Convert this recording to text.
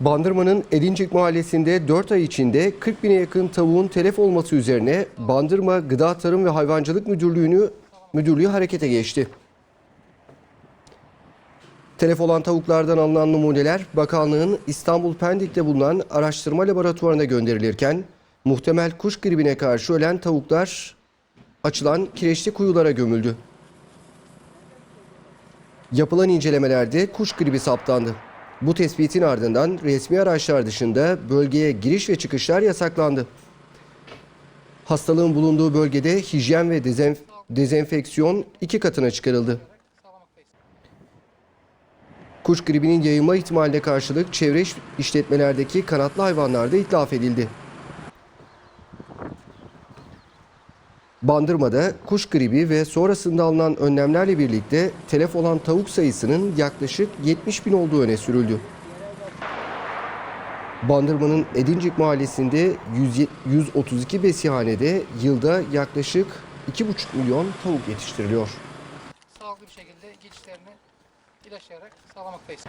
Bandırma'nın Edincik mahallesinde 4 ay içinde 40 bine yakın tavuğun telef olması üzerine Bandırma Gıda Tarım ve Hayvancılık Müdürlüğü'nü müdürlüğü harekete geçti. Telef olan tavuklardan alınan numuneler bakanlığın İstanbul Pendik'te bulunan araştırma laboratuvarına gönderilirken muhtemel kuş gribine karşı ölen tavuklar açılan kireçli kuyulara gömüldü. Yapılan incelemelerde kuş gribi saptandı. Bu tespitin ardından resmi araçlar dışında bölgeye giriş ve çıkışlar yasaklandı. Hastalığın bulunduğu bölgede hijyen ve dezenf- dezenfeksiyon iki katına çıkarıldı. Kuş gribinin yayılma ihtimaline karşılık çevre iş- işletmelerdeki kanatlı hayvanlar da itlaf edildi. Bandırma'da kuş gribi ve sonrasında alınan önlemlerle birlikte telef olan tavuk sayısının yaklaşık 70 bin olduğu öne sürüldü. Bandırma'nın Edincik mahallesinde 100 132 besihanede yılda yaklaşık 2,5 milyon tavuk yetiştiriliyor. sağlıklı bir şekilde geçişlerini ilaçlayarak sağlamaktayız.